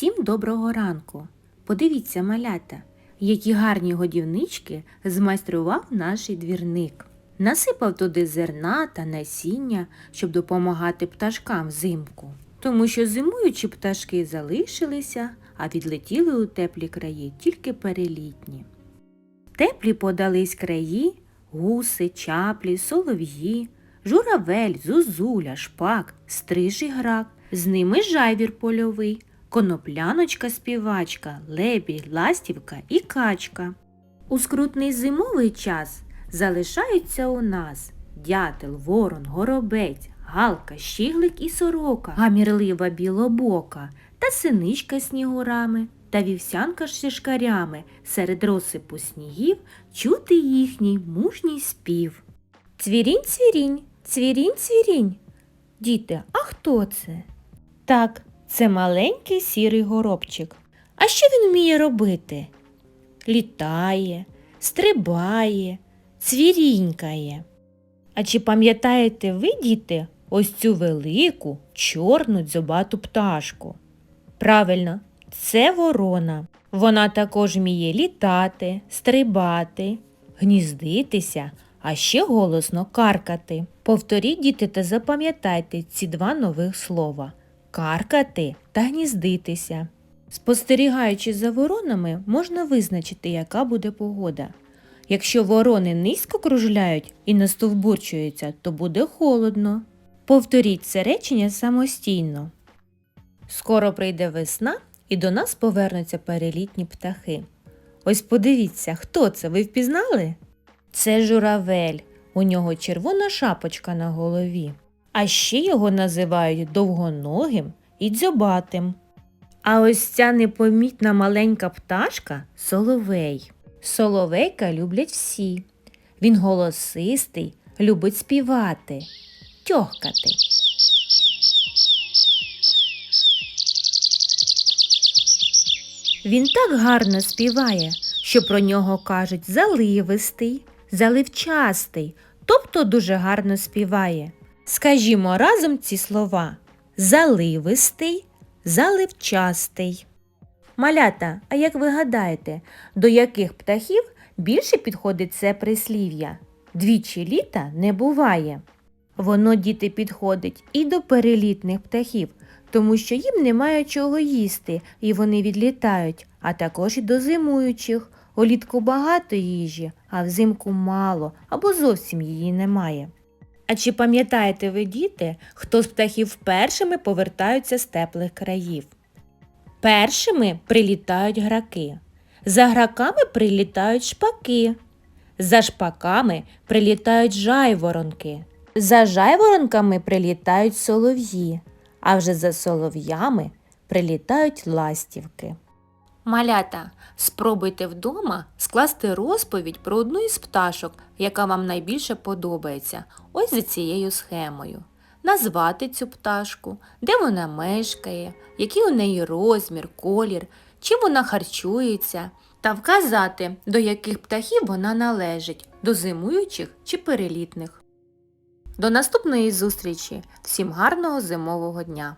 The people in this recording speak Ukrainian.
Всім доброго ранку. Подивіться, малята, які гарні годівнички змайстрував наш двірник. Насипав туди зерна та насіння, щоб допомагати пташкам взимку. Тому що зимуючі пташки залишилися, а відлетіли у теплі краї тільки перелітні. Теплі подались краї, гуси, чаплі, солов'ї, журавель, зузуля, шпак, стриж і грак, з ними жайвір польовий, конопляночка співачка, лебідь, ластівка і качка. У скрутний зимовий час залишаються у нас дятел, ворон, горобець, галка, щіглик і сорока, гамірлива білобока та синичка з снігурами та вівсянка з шишкарями серед розсипу снігів чути їхній мужній спів. Цвірінь, цвірінь, цвірінь, цвірінь. Діти, а хто це? Так, це маленький сірий горобчик. А що він вміє робити? Літає, стрибає, цвірінькає. А чи пам'ятаєте ви, діти, ось цю велику, чорну дзьобату пташку? Правильно, це ворона. Вона також вміє літати, стрибати, гніздитися, а ще голосно каркати. Повторіть, діти, та запам'ятайте ці два нових слова каркати та гніздитися. Спостерігаючи за воронами, можна визначити, яка буде погода. Якщо ворони низько кружляють і настовбурчуються, то буде холодно. Повторіть це речення самостійно. Скоро прийде весна і до нас повернуться перелітні птахи. Ось подивіться, хто це, ви впізнали? Це журавель, у нього червона шапочка на голові. А ще його називають довгоногим і дзьобатим. А ось ця непомітна маленька пташка соловей. Соловейка люблять всі. Він голосистий, любить співати, тьохкати. Він так гарно співає, що про нього кажуть заливистий, заливчастий, тобто дуже гарно співає. Скажімо разом ці слова заливистий, заливчастий. Малята, а як ви гадаєте, до яких птахів більше підходить це прислів'я? Двічі літа не буває. Воно діти підходить і до перелітних птахів, тому що їм немає чого їсти і вони відлітають, а також і до зимуючих. Улітку багато їжі, а взимку мало або зовсім її немає. А чи пам'ятаєте ви, діти, хто з птахів першими повертаються з теплих країв? Першими прилітають граки, за граками прилітають шпаки, за шпаками прилітають жайворонки, за жайворонками прилітають солов'ї, а вже за солов'ями прилітають ластівки. Малята, спробуйте вдома скласти розповідь про одну із пташок, яка вам найбільше подобається, ось за цією схемою. Назвати цю пташку, де вона мешкає, який у неї розмір, колір, чим вона харчується, та вказати, до яких птахів вона належить, до зимуючих чи перелітних. До наступної зустрічі! Всім гарного зимового дня!